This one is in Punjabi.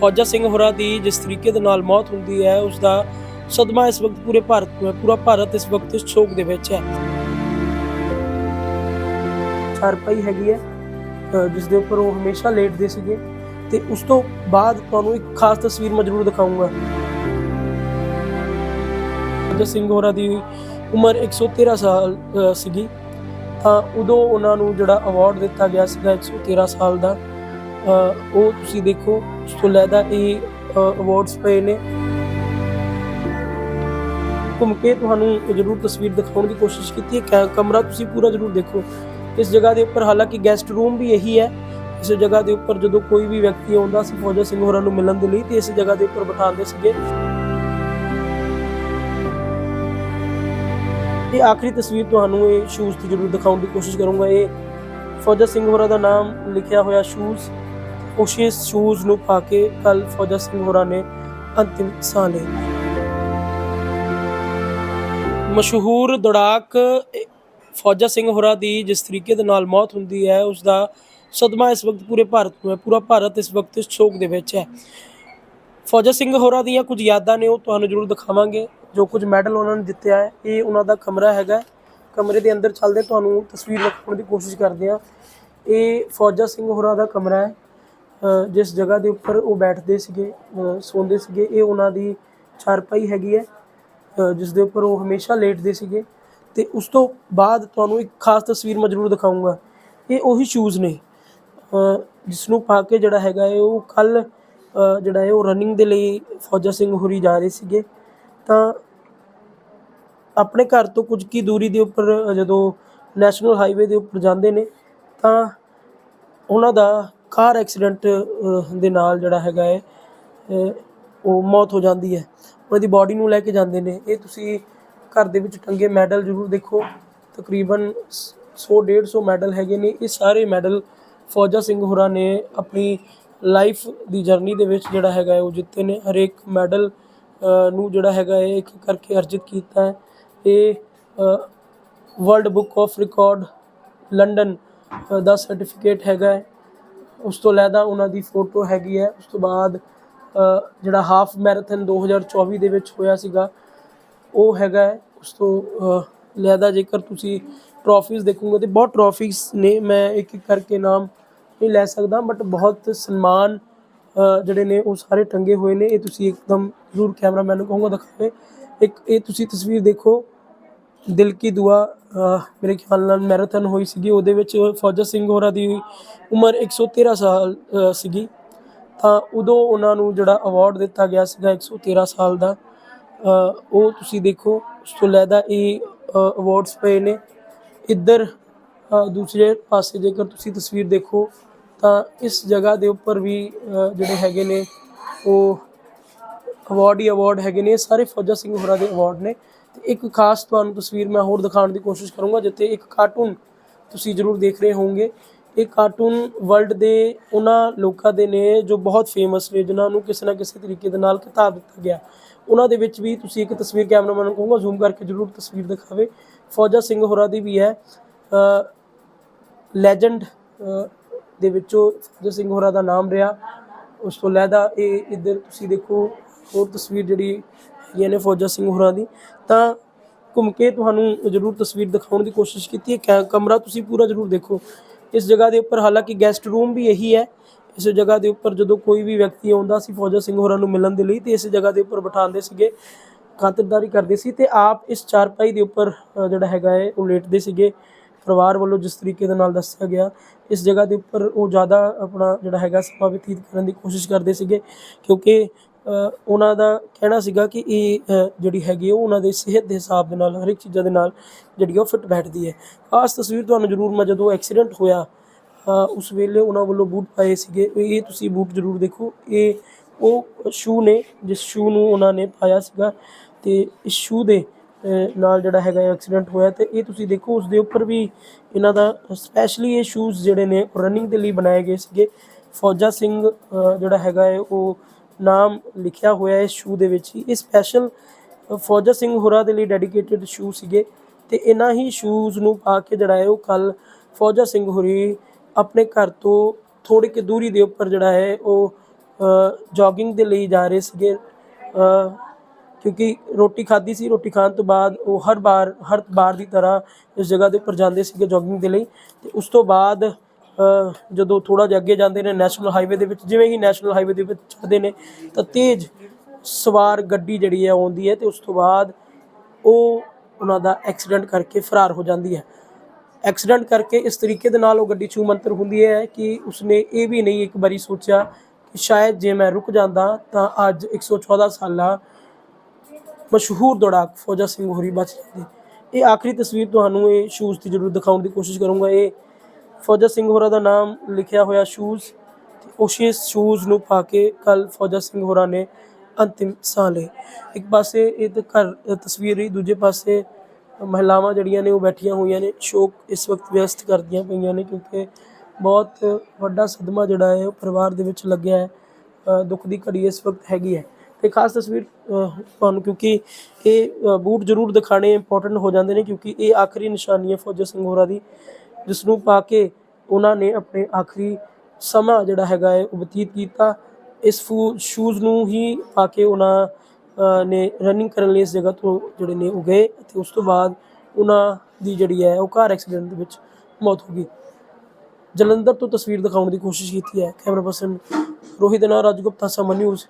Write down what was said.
ਫੌਜਾ ਸਿੰਘ ਹੋਰਾਂ ਦੀ ਜਿਸ ਤਰੀਕੇ ਦੇ ਨਾਲ ਮੌਤ ਹੁੰਦੀ ਹੈ ਉਸ ਦਾ ਸਦਮਾ ਇਸ ਵਕਤ ਪੂਰੇ ਭਾਰਤ ਨੂੰ ਪੂਰਾ ਭਾਰਤ ਇਸ ਵਕਤ ਸ਼ੋਕ ਦੇ ਵਿੱਚ ਹੈ। ਚਾਰਪਾਈ ਹੈਗੀ ਹੈ ਜਿਸ ਦੇ ਉੱਪਰ ਉਹ ਹਮੇਸ਼ਾ ਲੇਟਦੇ ਸੀਗੇ ਤੇ ਉਸ ਤੋਂ ਬਾਅਦ ਤੁਹਾਨੂੰ ਇੱਕ ਖਾਸ ਤਸਵੀਰ ਮੈਂ ਜ਼ਰੂਰ ਦਿਖਾਊਂਗਾ। ਫੌਜਾ ਸਿੰਘ ਹੋਰਾਂ ਦੀ ਉਮਰ 113 ਸਾਲ ਸੀਗੀ। ਤਾਂ ਉਦੋਂ ਉਹਨਾਂ ਨੂੰ ਜਿਹੜਾ ਅਵਾਰਡ ਦਿੱਤਾ ਗਿਆ ਸੀਗਾ 113 ਸਾਲ ਦਾ ਉਹ ਤੁਸੀਂ ਦੇਖੋ, ਉਸ ਤੋਂ ਲੈਦਾ ਇਹ ਅਵਾਰਡਸ ਪਏ ਨੇ। ਘੁੰਮ ਕੇ ਤੁਹਾਨੂੰ ਜ਼ਰੂਰ ਤਸਵੀਰ ਦਿਖਾਉਣ ਦੀ ਕੋਸ਼ਿਸ਼ ਕੀਤੀ ਹੈ। ਕਮਰਾ ਤੁਸੀਂ ਪੂਰਾ ਜ਼ਰੂਰ ਦੇਖੋ। ਇਸ ਜਗ੍ਹਾ ਦੇ ਉੱਪਰ ਹਾਲਾਂਕਿ ਗੈਸਟ ਰੂਮ ਵੀ ਇਹੀ ਹੈ। ਇਸ ਜਗ੍ਹਾ ਦੇ ਉੱਪਰ ਜਦੋਂ ਕੋਈ ਵੀ ਵਿਅਕਤੀ ਆਉਂਦਾ ਸੀ ਫੌਜਾ ਸਿੰਘ ਹੋਰਾਂ ਨੂੰ ਮਿਲਣ ਦੇ ਲਈ, ਤੇ ਇਸ ਜਗ੍ਹਾ ਦੇ ਉੱਪਰ ਬਿਠਾਉਂਦੇ ਸੀਗੇ। ਇਹ ਆਖਰੀ ਤਸਵੀਰ ਤੁਹਾਨੂੰ ਇਹ ਸ਼ੂਜ਼ ਤੇ ਜ਼ਰੂਰ ਦਿਖਾਉਣ ਦੀ ਕੋਸ਼ਿਸ਼ ਕਰੂੰਗਾ। ਇਹ ਫੌਜਾ ਸਿੰਘ ਹੋਰਾਂ ਦਾ ਨਾਮ ਲਿਖਿਆ ਹੋਇਆ ਸ਼ੂਜ਼ ਉਸੇ ਸ਼ੂਜ਼ ਨੂੰ ਪਾ ਕੇ ਕੱਲ ਫੌਜਾ ਸਿੰਘ ਹੋਰਾਂ ਨੇ ਅੰਤਿਮ ਸਾਹ ਲਈ ਮਸ਼ਹੂਰ ਦੌੜਾਕ ਫੌਜਾ ਸਿੰਘ ਹੋਰਾਂ ਦੀ ਜਿਸ ਤਰੀਕੇ ਦੇ ਨਾਲ ਮੌਤ ਹੁੰਦੀ ਹੈ ਉਸ ਦਾ ਸਦਮਾ ਇਸ ਵਕਤ ਪੂਰੇ ਭਾਰਤ ਨੂੰ ਹੈ, ਪੂਰਾ ਭਾਰਤ ਇਸ ਵਕਤ ਸ਼ੋਕ ਦੇ ਵਿੱਚ ਹੈ। ਫੌਜਾ ਸਿੰਘ ਹੋਰਾਂ ਦੀਆਂ ਕੁਝ ਯਾਦਾਂ ਨੇ, ਉਹ ਤੁਹਾਨੂੰ ਜ਼ਰੂਰ ਦਿਖਾਵਾਂਗੇ, ਜੋ ਕੁਝ ਮੈਡਲ ਉਹਨਾਂ ਨੇ ਜਿੱਤਿਆ ਹੈ, ਇਹ ਉਹਨਾਂ ਦਾ ਕਮਰਾ ਹੈਗਾ ਕਮਰੇ ਦੇ ਅੰਦਰ ਚੱਲਦੇ ਤੁਹਾਨੂੰ ਤਸਵੀਰ ਦਿਖਾਉਣ ਦੀ ਕੋਸ਼ਿਸ਼ ਕਰਦੇ ਹਾਂ। ਇਹ ਫੌਜਾ ਸਿੰਘ ਹੋਰਾਂ ਦਾ ਕਮਰਾ ਹੈ। ਜਿਸ ਜਗ੍ਹਾ ਦੇ ਉੱਪਰ ਉਹ ਬੈਠਦੇ ਸੀਗੇ ਸੌਂਦੇ ਸੀਗੇ, ਇਹ ਉਹਨਾਂ ਦੀ ਚਾਰਪਾਈ ਹੈਗੀ ਹੈ। ਜਿਸ ਦੇ ਉੱਪਰ ਉਹ ਹਮੇਸ਼ਾ ਲੇਟਦੇ ਸੀਗੇ। ਤੇ ਉਸ ਤੋਂ ਬਾਅਦ ਤੁਹਾਨੂੰ ਇੱਕ ਖਾਸ ਤਸਵੀਰ ਮੈਂ ਜ਼ਰੂਰ ਦਿਖਾਊਂਗਾ। ਇਹ ਉਹੀ ਸ਼ੂਜ਼ ਨੇ। ਜਿਸ ਨੂੰ ਪਾ ਕੇ ਜਿਹੜਾ ਹੈਗਾ ਹੈ, ਉਹ ਕੱਲ ਜਿਹੜਾ ਹੈ, ਉਹ ਰਨਿੰਗ ਦੇ ਲਈ ਫੌਜਾ ਸਿੰਘ ਹੁਰੀ ਜਾ ਰਹੇ ਸੀਗੇ। ਤਾਂ ਆਪਣੇ ਘਰ ਤੋਂ ਕੁਝ ਕੀ ਦੂਰੀ ਦੇ ਉੱਪਰ, ਜਦੋਂ ਨੈਸ਼ਨਲ ਹਾਈਵੇ ਦੇ ਉੱਪਰ ਜਾਂਦੇ ਨੇ, ਤਾਂ ਉਹਨਾਂ ਦਾ ਕਾਰ ਐਕਸੀਡੈਂਟ ਦੇ ਨਾਲ ਜਿਹੜਾ ਹੈਗਾ ਹੈ ਉਹ ਮੌਤ ਹੋ ਜਾਂਦੀ ਹੈ। ਉਹਨਾਂ ਦੀ ਬਾਡੀ ਨੂੰ ਲੈ ਕੇ ਜਾਂਦੇ ਨੇ। ਇਹ ਤੁਸੀਂ ਘਰ ਦੇ ਵਿੱਚ ਟੰਗੇ ਮੈਡਲ ਜ਼ਰੂਰ ਦੇਖੋ। ਤਕਰੀਬਨ 100 150 ਮੈਡਲ ਹੈਗੇ ਨੇ। ਇਹ ਸਾਰੇ ਮੈਡਲ ਫੌਜਾ ਸਿੰਘ ਹੋਰਾਂ ਨੇ ਆਪਣੀ ਲਾਈਫ ਦੀ ਜਰਨੀ ਦੇ ਵਿੱਚ ਜਿਹੜਾ ਹੈਗਾ ਉਹ ਜਿੱਤੇ ਨੇ। ਹਰੇਕ ਮੈਡਲ ਨੂੰ ਜਿਹੜਾ ਹੈਗਾ ਹੈ ਇੱਕ ਕਰਕੇ ਅਰਜਿਤ ਕੀਤਾ ਹੈ। ਇਹ world book of record London the certificate ਹੈਗਾ ਉਸ ਤੋਂ ਇਲਾਵਾ ਉਹਨਾਂ ਦੀ ਫੋਟੋ ਹੈਗੀ ਹੈ। ਉਸ ਤੋਂ ਬਾਅਦ ਜਿਹੜਾ ਹਾਫ ਮੈਰਾਥਨ 2024 ਦੇ ਵਿੱਚ ਹੋਇਆ ਸੀਗਾ ਉਹ ਹੈਗਾ ਹੈ। ਉਸ ਤੋਂ ਅ, ਜੇਕਰ ਤੁਸੀਂ ਟਰੋਫੀਜ਼ ਦੇਖੋਗੇ ਤੇ ਬਹੁਤ ਟਰੋਫੀਜ਼ ਨੇ। ਮੈਂ ਇੱਕ ਇੱਕ ਕਰਕੇ ਨਾਮ ਨਹੀਂ ਲੈ ਸਕਦਾ ਬਟ ਬਹੁਤ ਸਨਮਾਨ ਜਿਹੜੇ ਨੇ ਉਹ ਸਾਰੇ ਟੰਗੇ ਹੋਏ ਨੇ। ਇਹ ਤੁਸੀਂ ਇੱਕਦਮ ਜ਼ਰੂਰ ਕੈਮਰਾਮੈਨ ਨੂੰ ਕਹੂੰਗਾ ਦਿਖਾਵੇ। ਇੱਕ ਇਹ ਤੁਸੀਂ ਤਸਵੀਰ ਦੇਖੋ। ਦਿਲ ਕੀ ਦੁਆ ਮੇਰੇ ਖਿਆਲ ਨਾਲ ਮੈਰਾਥਨ ਹੋਈ ਸੀਗੀ, ਉਹਦੇ ਵਿੱਚ ਫੌਜਾ ਸਿੰਘ ਹੋਰਾਂ ਦੀ ਉਮਰ 113 ਸਾਲ ਸੀਗੀ। ਤਾਂ ਉਦੋਂ ਉਹਨਾਂ ਨੂੰ ਜਿਹੜਾ ਅਵਾਰਡ ਦਿੱਤਾ ਗਿਆ ਸੀਗਾ 113 ਸਾਲ ਦਾ ਉਹ ਤੁਸੀਂ ਦੇਖੋ, ਉਸ ਤੋਂ ਲੈਦਾ ਇਹ ਅਵਾਰਡਸ ਪਏ ਨੇ। ਇੱਧਰ ਦੂਸਰੇ ਪਾਸੇ ਜੇਕਰ ਤੁਸੀਂ ਤਸਵੀਰ ਦੇਖੋ, ਤਾਂ ਇਸ ਜਗ੍ਹਾ ਦੇ ਉੱਪਰ ਵੀ ਜਿਹੜੇ ਹੈਗੇ ਨੇ, ਉਹ ਅਵਾਰਡ ਹੀ ਅਵਾਰਡ ਹੈਗੇ ਨੇ, ਇਹ ਸਾਰੇ ਫੌਜਾ ਸਿੰਘ ਹੋਰਾਂ ਦੇ ਅਵਾਰਡ ਨੇ। ਤੇ ਇੱਕ ਖਾਸ ਤੁਹਾਨੂੰ ਤਸਵੀਰ ਮੈਂ ਹੋਰ ਦਿਖਾਉਣ ਦੀ ਕੋਸ਼ਿਸ਼ ਕਰੂੰਗਾ, ਜਿੱਥੇ ਇੱਕ ਕਾਰਟੂਨ ਤੁਸੀਂ ਜ਼ਰੂਰ ਦੇਖ ਰਹੇ ਹੋਵੋਗੇ। ਇਹ ਕਾਰਟੂਨ ਵਰਲਡ ਦੇ ਉਹਨਾਂ ਲੋਕਾਂ ਦੇ ਨੇ ਜੋ ਬਹੁਤ ਫੇਮਸ ਨੇ, ਜਿਨ੍ਹਾਂ ਨੂੰ ਕਿਸੇ ਨਾ ਕਿਸੇ ਤਰੀਕੇ ਦੇ ਨਾਲ ਖਿਤਾਬ ਦਿੱਤਾ ਗਿਆ। ਉਹਨਾਂ ਦੇ ਵਿੱਚ ਵੀ ਤੁਸੀਂ ਇੱਕ ਤਸਵੀਰ ਕੈਮਰਾਮੈਨ ਨੂੰ ਕਹੂੰਗਾ ਜ਼ੂਮ ਕਰਕੇ ਜ਼ਰੂਰ ਤਸਵੀਰ ਦਿਖਾਵੇ। ਫੌਜਾ ਸਿੰਘ ਹੋਰਾਂ ਦੀ ਵੀ ਹੈ। ਲੈਜੈਂਡ ਦੇ ਵਿੱਚੋਂ ਫੌਜਾ ਸਿੰਘ ਹੋਰਾਂ ਦਾ ਨਾਮ ਰਿਹਾ। ਉਸ ਤੋਂ ਲੈਦਾ ਇਹ ਇੱਧਰ ਤੁਸੀਂ ਦੇਖੋ, ਹੋਰ ਤਸਵੀਰ ਜਿਹੜੀ ਹੈਗੀਆਂ ਨੇ ਫੌਜਾ ਸਿੰਘ ਹੋਰਾਂ ਦੀ, ਤਾਂ ਘੁੰਮ ਕੇ ਤੁਹਾਨੂੰ ਜ਼ਰੂਰ ਤਸਵੀਰ ਦਿਖਾਉਣ ਦੀ ਕੋਸ਼ਿਸ਼ ਕੀਤੀ ਹੈ। ਕੈ- ਕਮਰਾ ਤੁਸੀਂ ਪੂਰਾ ਜ਼ਰੂਰ ਦੇਖੋ। ਇਸ ਜਗ੍ਹਾ ਦੇ ਉੱਪਰ ਹਾਲਾਂਕਿ ਗੈਸਟ ਰੂਮ ਵੀ ਇਹੀ ਹੈ। ਇਸ ਜਗ੍ਹਾ ਦੇ ਉੱਪਰ ਜਦੋਂ ਕੋਈ ਵੀ ਵਿਅਕਤੀ ਆਉਂਦਾ ਸੀ ਫੌਜਾ ਸਿੰਘ ਹੋਰਾਂ ਨੂੰ ਮਿਲਣ ਦੇ ਲਈ, ਤੇ ਇਸ ਜਗ੍ਹਾ ਦੇ ਉੱਪਰ ਬਿਠਾਉਂਦੇ ਸੀਗੇ, ਖਾਤਰਦਾਰੀ ਕਰਦੇ ਸੀ, ਤੇ ਆਪ ਇਸ ਚਾਰਪਾਈ ਦੇ ਉੱਪਰ ਜਿਹੜਾ ਹੈਗਾ ਹੈ, ਉਹ ਲੇਟਦੇ ਸੀਗੇ। ਪਰਿਵਾਰ ਵੱਲੋਂ ਜਿਸ ਤਰੀਕੇ ਦੇ ਨਾਲ ਦੱਸਿਆ ਗਿਆ, ਇਸ ਜਗ੍ਹਾ ਦੇ ਉੱਪਰ ਉਹ ਜ਼ਿਆਦਾ ਆਪਣਾ ਜਿਹੜਾ ਹੈਗਾ ਸਮਾਂ ਬਤੀਤ ਕਰਨ ਦੀ ਕੋਸ਼ਿਸ਼ ਕਰਦੇ ਸੀਗੇ, ਕਿਉਂਕਿ ਉਹਨਾਂ ਦਾ ਕਹਿਣਾ ਸੀਗਾ ਕਿ ਇਹ ਜਿਹੜੀ ਹੈਗੀ ਹੈ ਉਹ ਉਹਨਾਂ ਦੇ ਸਿਹਤ ਦੇ ਹਿਸਾਬ ਦੇ ਨਾਲ ਹਰ ਇੱਕ ਚੀਜ਼ਾਂ ਦੇ ਨਾਲ ਜਿਹੜੀ ਉਹ ਫਿੱਟ ਬੈਠਦੀ ਹੈ। ਖਾਸ ਤਸਵੀਰ ਤੁਹਾਨੂੰ ਜ਼ਰੂਰ ਮੈਂ ਜਦੋਂ ਐਕਸੀਡੈਂਟ ਹੋਇਆ ਉਸ ਵੇਲੇ ਉਹਨਾਂ ਵੱਲੋਂ ਬੂਟ ਪਾਏ ਸੀਗੇ। ਇਹ ਤੁਸੀਂ ਬੂਟ ਜ਼ਰੂਰ ਦੇਖੋ। ਇਹ ਉਹ ਸ਼ੂ ਨੇ, ਜਿਸ ਸ਼ੂ ਨੂੰ ਉਹਨਾਂ ਨੇ ਪਾਇਆ ਸੀਗਾ ਤੇ ਇਸ ਸ਼ੂ ਦੇ ਨਾਲ ਜਿਹੜਾ ਹੈਗਾ ਐਕਸੀਡੈਂਟ ਹੋਇਆ ਤੇ ਇਹ ਤੁਸੀਂ ਦੇਖੋ, ਉਸ ਦੇ ਉੱਪਰ ਵੀ ਇਹਨਾਂ ਦਾ ਸਪੈਸ਼ਲੀ ਇਹ ਸ਼ੂਜ਼ ਜਿਹੜੇ ਨੇ ਰਨਿੰਗ ਦੇ ਲਈ ਬਣਾਏ ਗਏ ਸੀਗੇ। ਫੌਜਾ ਸਿੰਘ ਜਿਹੜਾ ਹੈਗਾ ਹੈ, ਉਹ ਨਾਮ ਲਿਖਿਆ ਹੋਇਆ ਇਸ ਸ਼ੂ ਦੇ ਵਿੱਚ ਹੀ। ਇਹ ਸਪੈਸ਼ਲ ਫੌਜਾ ਸਿੰਘ ਹੋਰਾ ਦੇ ਲਈ ਡੈਡੀਕੇਟਿਡ ਸ਼ੂ ਸੀਗੇ। ਤੇ ਇਹਨਾਂ ਹੀ ਸ਼ੂਜ਼ ਨੂੰ ਪਾ ਕੇ ਜਿਹੜਾ ਹੈ ਉਹ ਕੱਲ ਫੌਜਾ ਸਿੰਘ ਹੋਰੀ ਆਪਣੇ ਘਰ ਤੋਂ ਥੋੜੀ ਕਿ ਦੂਰੀ ਦੇ ਉੱਪਰ ਜਿਹੜਾ ਹੈ ਉਹ ਜੋਗਿੰਗ ਦੇ ਲਈ ਜਾ ਰਹੇ ਸੀਗੇ। ਕਿਉਂਕਿ ਰੋਟੀ ਖਾਧੀ ਸੀ। ਰੋਟੀ ਖਾਣ ਤੋਂ ਬਾਅਦ ਉਹ ਹਰ ਵਾਰ ਹਰ ਵਾਰ ਦੀ ਤਰ੍ਹਾਂ ਇਸ ਜਗ੍ਹਾ ਦੇ ਉੱਪਰ ਜਾਂਦੇ ਸੀਗੇ ਜੋਗਿੰਗ ਦੇ ਲਈ। ਤੇ ਉਸ ਤੋਂ ਬਾਅਦ ਜਦੋਂ ਥੋੜਾ ਜਿਹਾ ਅੱਗੇ ਜਾਂਦੇ ਨੇ ਨੈਸ਼ਨਲ ਹਾਈਵੇ ਦੇ ਵਿੱਚ, ਜਿਵੇਂ ਹੀ ਨੈਸ਼ਨਲ ਹਾਈਵੇ ਦੇ ਵਿੱਚ ਚੜ੍ਹਦੇ ਨੇ, ਤਾਂ ਤੇਜ਼ ਸਵਾਰ ਗੱਡੀ ਜਿਹੜੀ ਹੈ ਆਉਂਦੀ ਹੈ ਤੇ ਉਸ ਤੋਂ ਬਾਅਦ ਉਹ ਉਹਨਾਂ ਦਾ ਐਕਸੀਡੈਂਟ ਕਰਕੇ ਫਰਾਰ ਹੋ ਜਾਂਦੀ ਹੈ। ਐਕਸੀਡੈਂਟ ਕਰਕੇ ਇਸ ਤਰੀਕੇ ਦੇ ਨਾਲ ਉਹ ਗੱਡੀ ਛੂਮੰਤਰ ਹੁੰਦੀ ਹੈ ਕਿ ਉਸਨੇ ਇਹ ਵੀ ਨਹੀਂ ਇੱਕ ਵਾਰੀ ਸੋਚਿਆ ਕਿ ਸ਼ਾਇਦ ਜੇ ਮੈਂ ਰੁਕ ਜਾਂਦਾ ਤਾਂ ਅੱਜ 114 ਸਾਲਾ ਮਸ਼ਹੂਰ ਦੌੜਾਕ ਫੌਜਾ ਸਿੰਘ ਹੋਰੀ ਬਚ ਜਾਂਦੇ ਇਹ ਆਖਰੀ ਤਸਵੀਰ ਤੁਹਾਨੂੰ ਇਹ ਸ਼ੂਜ਼ ਦੀ ਜ਼ਰੂਰ ਦਿਖਾਉਣ ਦੀ ਕੋਸ਼ਿਸ਼ ਕਰੂੰਗਾ। ਇਹ ਫੌਜਾ ਸਿੰਘ ਹੋਰਾਂ ਦਾ ਨਾਮ ਲਿਖਿਆ ਹੋਇਆ ਸ਼ੂਜ਼ ਤੇ ਉਸੇ ਸ਼ੂਜ਼ ਨੂੰ ਪਾ ਕੇ ਕੱਲ ਫੌਜਾ ਸਿੰਘ ਹੋਰਾਂ ਨੇ ਅੰਤਿਮ ਸਾਹ ਲਏ। ਇੱਕ ਪਾਸੇ ਇਹ ਤਾਂ ਘਰ ਤਸਵੀਰ ਰਹੀ, ਦੂਜੇ ਪਾਸੇ ਮਹਿਲਾਵਾਂ ਜਿਹੜੀਆਂ ਨੇ ਉਹ ਬੈਠੀਆਂ ਹੋਈਆਂ ਨੇ, ਸ਼ੋਕ ਇਸ ਵਕਤ ਵਿਅਸਤ ਕਰਦੀਆਂ ਪਈਆਂ ਨੇ ਕਿਉਂਕਿ ਬਹੁਤ ਵੱਡਾ ਸਦਮਾ ਜਿਹੜਾ ਹੈ ਉਹ ਪਰਿਵਾਰ ਦੇ ਵਿੱਚ ਲੱਗਿਆ ਹੈ ਦੁੱਖ ਦੀ ਘੜੀ ਇਸ ਵਕਤ ਹੈਗੀ ਹੈ। ਤੇ ਖਾਸ ਤਸਵੀਰ ਤੁਹਾਨੂੰ ਕਿਉਂਕਿ ਇਹ ਬੂਟ ਜ਼ਰੂਰ ਦਿਖਾਣੇ ਇੰਪੋਰਟੈਂਟ ਹੋ ਜਾਂਦੇ ਨੇ ਕਿਉਂਕਿ ਇਹ ਆਖਰੀ ਨਿਸ਼ਾਨੀ ਹੈ ਫੌਜਾ ਸਿੰਘ ਹੋਰਾਂ ਦੀ। ਜਿਸ ਨੂੰ ਪਾ ਕੇ ਉਹਨਾਂ ਨੇ ਆਪਣੇ ਆਖਰੀ ਸਮਾਂ ਜਿਹੜਾ ਹੈਗਾ ਹੈ ਉਹ ਬਤੀਤ ਕੀਤਾ। ਇਸ ਫੂ ਸ਼ੂਜ਼ ਨੂੰ ਹੀ ਪਾ ਕੇ ਉਹਨਾਂ ਨੇ ਰਨਿੰਗ ਕਰਨ ਲਈ ਇਸ ਜਗ੍ਹਾ ਤੋਂ ਜਿਹੜੇ ਨੇ ਉਹ ਗਏ ਤੇ ਉਸ ਤੋਂ ਬਾਅਦ ਉਹਨਾਂ ਦੀ ਜਿਹੜੀ ਹੈ ਉਹ ਕਾਰ ਐਕਸੀਡੈਂਟ ਦੇ ਵਿੱਚ ਮੌਤ ਹੋ ਗਈ। ਜਲੰਧਰ ਤੋਂ ਤਸਵੀਰ ਦਿਖਾਉਣ ਦੀ ਕੋਸ਼ਿਸ਼ ਕੀਤੀ ਹੈ। ਕੈਮਰਾ ਪਰਸਨ ਰੋਹਿਤ ਦੇ ਨਾਲ ਰਾਜਗੁਪਤਾ ਸਮਨ ਨਿਊਜ਼